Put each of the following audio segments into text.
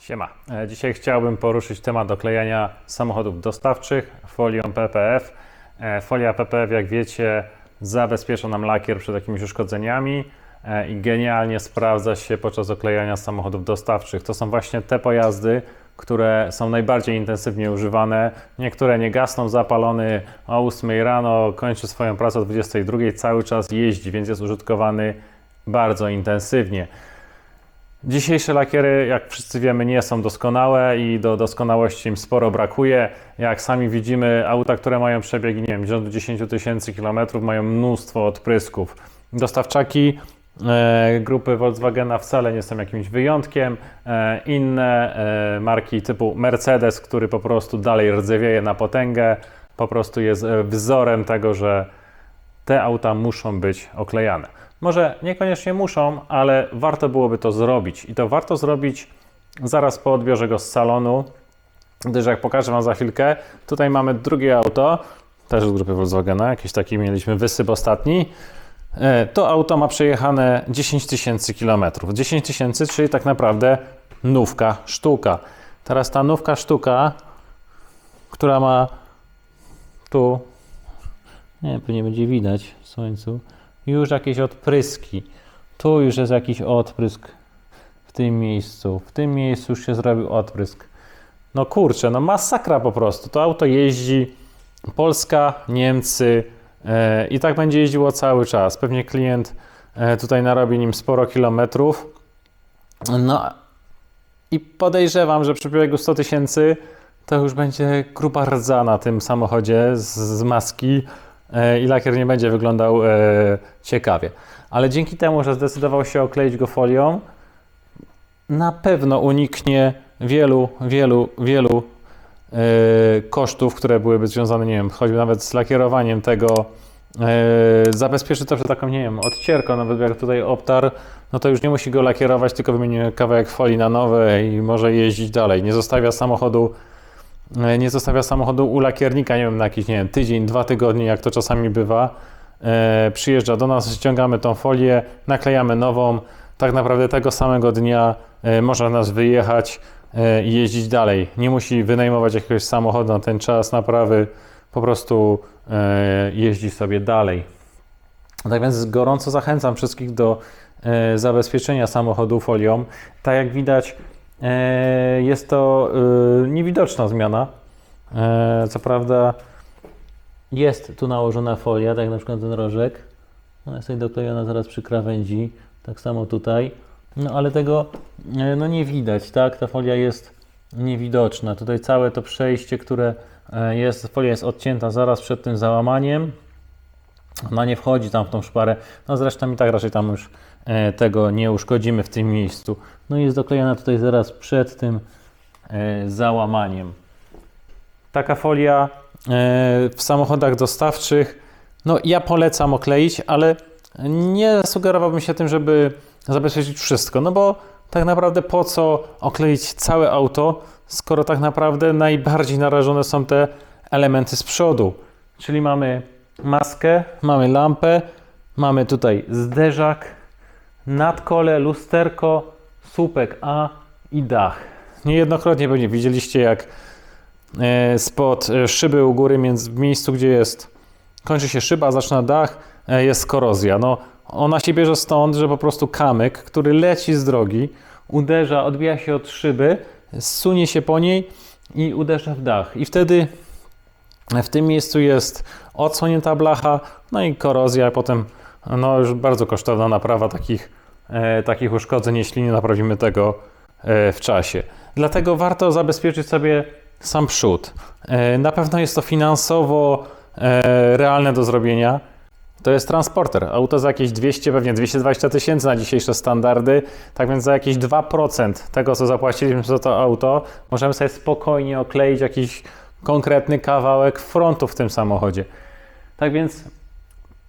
Siema. E, Dzisiaj chciałbym poruszyć temat oklejania samochodów dostawczych folią PPF. E, Folia PPF, jak wiecie, zabezpiecza nam lakier przed jakimiś uszkodzeniami e, i genialnie sprawdza się podczas oklejania samochodów dostawczych. To są właśnie te pojazdy, które są najbardziej intensywnie używane. Niektóre nie gasną, zapalony o 8 rano, kończy swoją pracę o 22, cały czas jeździ, więc jest użytkowany bardzo intensywnie. Dzisiejsze lakiery, jak wszyscy wiemy, nie są doskonałe i do doskonałości im sporo brakuje. Jak sami widzimy, auta, które mają przebiegi, nie wiem, rzędu 10 tysięcy kilometrów, mają mnóstwo odprysków. Dostawczaki e, grupy Volkswagena wcale nie są jakimś wyjątkiem. E, inne e, marki typu Mercedes, który po prostu dalej rdzewieje na potęgę, po prostu jest e, wzorem tego, że te auta muszą być oklejane. Może niekoniecznie muszą, ale warto byłoby to zrobić. I to warto zrobić zaraz po odbiorze go z salonu, gdyż jak pokażę Wam za chwilkę, tutaj mamy drugie auto, też z grupy Volkswagena, jakiś taki mieliśmy wysyp ostatni. E, To auto ma przejechane 10 tysięcy kilometrów. 10 tysięcy, czyli tak naprawdę nówka sztuka. Teraz ta nówka sztuka, która ma tu nie, pewnie będzie widać w słońcu. Już jakieś odpryski. Tu już jest jakiś odprysk w tym miejscu. W tym miejscu już się zrobił odprysk. No kurczę, no masakra po prostu. To auto jeździ Polska, Niemcy e, i tak będzie jeździło cały czas. Pewnie klient e, tutaj narobi nim sporo kilometrów. No i podejrzewam, że przy przebiegu 100 tysięcy to już będzie gruba rdza na tym samochodzie z, z maski i lakier nie będzie wyglądał e, ciekawie. Ale dzięki temu, że zdecydował się okleić go folią, na pewno uniknie wielu, wielu, wielu e, kosztów, które byłyby związane, nie wiem, choćby nawet z lakierowaniem tego. E, zabezpieczy to przed taką, nie wiem, odcierką, nawet jak tutaj obtar, no to już nie musi go lakierować, tylko wymieni kawałek folii na nowe i może jeździć dalej. Nie zostawia samochodu e, nie zostawia samochodu u lakiernika, nie wiem, na jakiś, nie wiem, tydzień, dwa tygodnie, jak to czasami bywa. E, przyjeżdża do nas, ściągamy tą folię, naklejamy nową. Tak naprawdę tego samego dnia e, może nas wyjechać e, i jeździć dalej. Nie musi wynajmować jakiegoś samochodu na ten czas naprawy, po prostu e, jeździ sobie dalej. Tak więc gorąco zachęcam wszystkich do e, zabezpieczenia samochodu folią. Tak jak widać, e, jest to e, niewidoczna zmiana. E, co prawda jest tu nałożona folia, tak jak na przykład ten rożek. Ona jest tutaj doklejona zaraz przy krawędzi, tak samo tutaj. No ale tego e, no, nie widać, tak? Ta folia jest niewidoczna. Tutaj całe to przejście, które e, jest, folia jest odcięta zaraz przed tym załamaniem. Ona nie wchodzi tam w tą szparę. No zresztą i tak raczej tam już e, tego nie uszkodzimy w tym miejscu. No i jest doklejona tutaj zaraz przed tym e, załamaniem. Taka folia e, w samochodach dostawczych, no ja polecam okleić, ale nie sugerowałbym się tym, żeby zabezpieczyć wszystko, no bo tak naprawdę po co okleić całe auto, skoro tak naprawdę najbardziej narażone są te elementy z przodu. Czyli mamy maskę, mamy lampę, mamy tutaj zderzak, nadkole, lusterko, słupek A i dach. Niejednokrotnie pewnie widzieliście, jak e, spod e, szyby u góry, w miejscu, gdzie jest, kończy się szyba, zaczyna dach, e, jest korozja. No, ona się bierze stąd, że po prostu kamyk, który leci z drogi, uderza, odbija się od szyby, zsunie się po niej i uderza w dach. I wtedy w tym miejscu jest odsłonięta blacha, no i korozja, potem no już bardzo kosztowna naprawa takich, e, takich uszkodzeń, jeśli nie naprawimy tego e, w czasie. Dlatego warto zabezpieczyć sobie sam przód. E, na pewno jest to finansowo e, realne do zrobienia. To jest transporter. Auto za jakieś 200, pewnie 220 tysięcy na dzisiejsze standardy. Tak więc za jakieś 2% tego, co zapłaciliśmy za to auto, możemy sobie spokojnie okleić jakiś konkretny kawałek frontu w tym samochodzie. Tak więc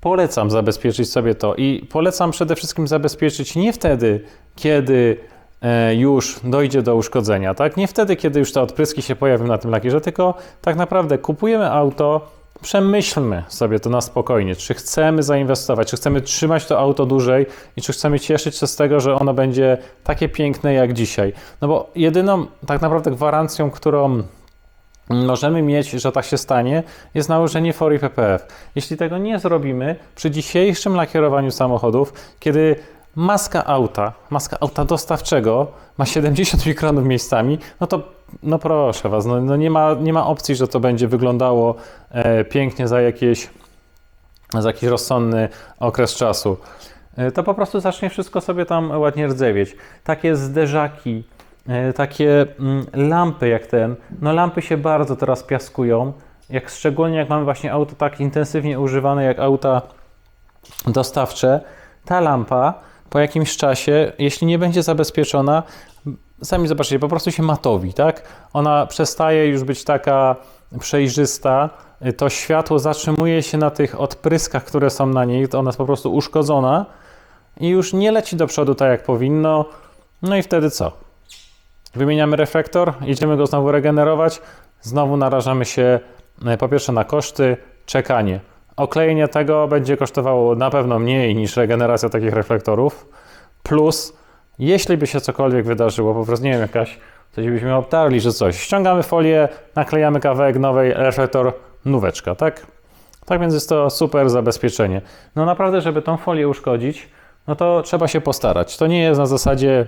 polecam zabezpieczyć sobie to i polecam przede wszystkim zabezpieczyć nie wtedy, kiedy e, już dojdzie do uszkodzenia, tak? Nie wtedy, kiedy już te odpryski się pojawią na tym lakierze, tylko tak naprawdę kupujemy auto, Przemyślmy sobie to na spokojnie, czy chcemy zainwestować, czy chcemy trzymać to auto dłużej i czy chcemy cieszyć się z tego, że ono będzie takie piękne jak dzisiaj. No bo jedyną tak naprawdę gwarancją, którą możemy mieć, że tak się stanie, jest nałożenie forii PPF. Jeśli tego nie zrobimy, przy dzisiejszym lakierowaniu samochodów, kiedy maska auta, maska auta dostawczego ma 70 mikronów miejscami, no to no proszę Was, no, no nie, ma, nie ma opcji, że to będzie wyglądało e, pięknie za jakieś za jakiś rozsądny okres czasu. E, to po prostu zacznie wszystko sobie tam ładnie rdzewieć. Takie zderzaki, takie mm, lampy jak ten, no lampy się bardzo teraz piaskują, jak szczególnie jak mamy właśnie auto tak intensywnie używane jak auta dostawcze, ta lampa po jakimś czasie, jeśli nie będzie zabezpieczona, sami zobaczycie, po prostu się matowi, tak? Ona przestaje już być taka przejrzysta, to światło zatrzymuje się na tych odpryskach, które są na niej, ona jest po prostu uszkodzona i już nie leci do przodu tak jak powinno. No i wtedy co? Wymieniamy reflektor, idziemy go znowu regenerować, znowu narażamy się e, po pierwsze na koszty, czekanie. Oklejenie tego będzie kosztowało na pewno mniej niż regeneracja takich reflektorów. Plus, jeśli by się cokolwiek wydarzyło, po prostu nie wiem, jakaś, coś byśmy obtarli, że coś, ściągamy folię, naklejamy kawałek nowej, reflektor, nóweczka, tak? Tak więc jest to super zabezpieczenie. No naprawdę, żeby tą folię uszkodzić, no to trzeba się postarać. To nie jest na zasadzie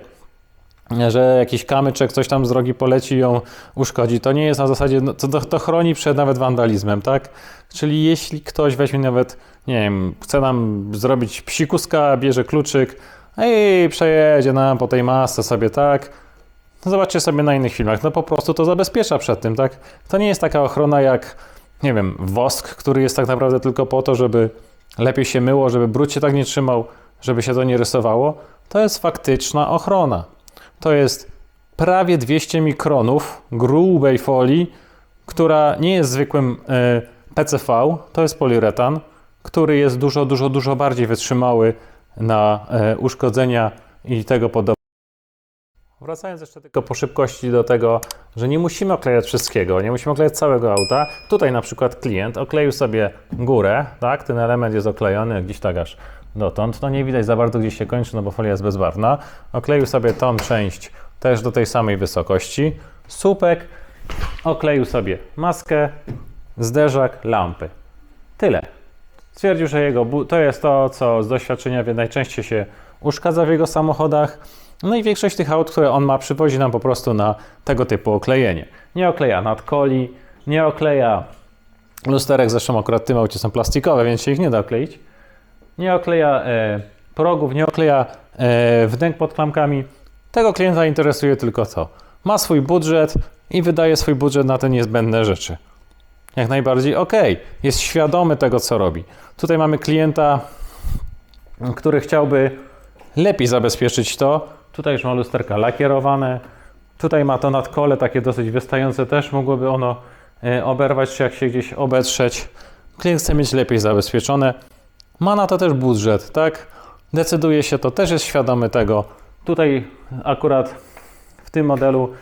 że jakiś kamyczek coś tam z drogi poleci i ją uszkodzi. To nie jest na zasadzie, no, to, to chroni przed nawet wandalizmem, tak? Czyli jeśli ktoś weźmie nawet, nie wiem, chce nam zrobić psikuska, bierze kluczyk i przejedzie nam po tej masce sobie, tak? No zobaczcie sobie na innych filmach, no po prostu to zabezpiecza przed tym, tak? To nie jest taka ochrona jak, nie wiem, wosk, który jest tak naprawdę tylko po to, żeby lepiej się myło, żeby brud się tak nie trzymał, żeby się to nie rysowało. To jest faktyczna ochrona to jest prawie 200 mikronów grubej folii, która nie jest zwykłym e, PCV, to jest poliuretan, który jest dużo, dużo, dużo bardziej wytrzymały na e, uszkodzenia i tego podobne. Wracając jeszcze tylko po szybkości do tego, że nie musimy oklejać wszystkiego, nie musimy oklejać całego auta. Tutaj na przykład klient okleił sobie górę, tak, ten element jest oklejony gdzieś tak aż dotąd. No nie widać za bardzo, gdzie się kończy, no bo folia jest bezbarwna. Okleił sobie tą część też do tej samej wysokości. Słupek, okleił sobie maskę, zderzak, lampy. Tyle. Stwierdził, że jego to jest to, co z doświadczenia wie najczęściej się uszkadza w jego samochodach. No i większość tych aut, które on ma, przywozi nam po prostu na tego typu oklejenie. Nie okleja nadkoli, nie okleja lusterek, zresztą akurat w tym aucie są plastikowe, więc się ich nie da okleić nie okleja e, progów, nie okleja e, wnęk pod klamkami. Tego klienta interesuje tylko to. Ma swój budżet i wydaje swój budżet na te niezbędne rzeczy. Jak najbardziej ok, jest świadomy tego, co robi. Tutaj mamy klienta, który chciałby lepiej zabezpieczyć to. Tutaj już ma lusterka lakierowane. Tutaj ma to nadkole takie dosyć wystające, też mogłoby ono e, oberwać, czy jak się gdzieś obetrzeć. Klient chce mieć lepiej zabezpieczone. Ma na to też budżet, tak? Decyduje się to, też jest świadomy tego. Tutaj akurat w tym modelu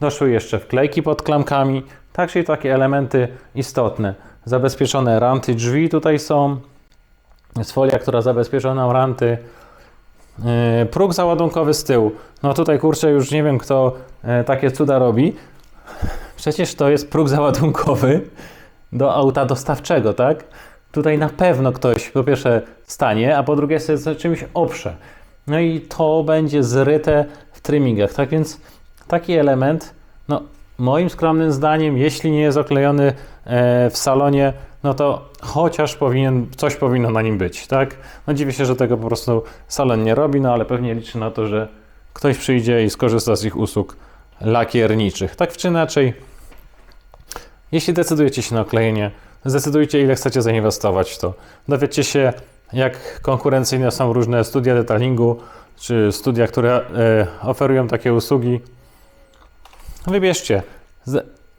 doszły jeszcze wklejki pod klamkami, tak, czyli takie elementy istotne. Zabezpieczone ranty drzwi tutaj są. Jest folia, która zabezpiecza nam ranty. Yy, próg załadunkowy z tyłu. No tutaj kurczę, już nie wiem kto yy, takie cuda robi. Przecież to jest próg załadunkowy do auta dostawczego, tak? Tutaj na pewno ktoś po pierwsze stanie, a po drugie sobie za czymś oprze. No i to będzie zryte w trimmingach. Tak więc taki element, no moim skromnym zdaniem, jeśli nie jest oklejony e, w salonie, no to chociaż powinien, coś powinno na nim być, tak? No dziwię się, że tego po prostu salon nie robi, no ale pewnie liczy na to, że ktoś przyjdzie i skorzysta z ich usług lakierniczych. Tak czy inaczej, jeśli decydujecie się na oklejenie, zdecydujcie, ile chcecie zainwestować w to. Dowiedzcie się, jak konkurencyjne są różne studia detailingu, czy studia, które e, oferują takie usługi. Wybierzcie.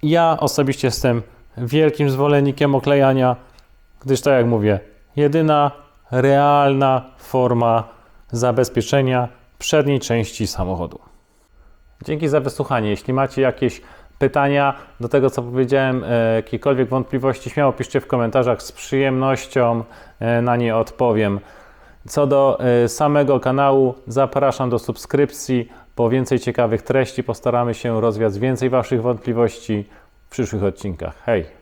Ja osobiście jestem wielkim zwolennikiem oklejania, gdyż tak jak mówię, jedyna realna forma zabezpieczenia przedniej części samochodu. Dzięki za wysłuchanie. Jeśli macie jakieś pytania do tego, co powiedziałem, e, jakiekolwiek wątpliwości, śmiało piszcie w komentarzach, z przyjemnością e, na nie odpowiem. Co do e, samego kanału, zapraszam do subskrypcji. Po więcej ciekawych treści postaramy się rozwiać więcej Waszych wątpliwości w przyszłych odcinkach. Hej!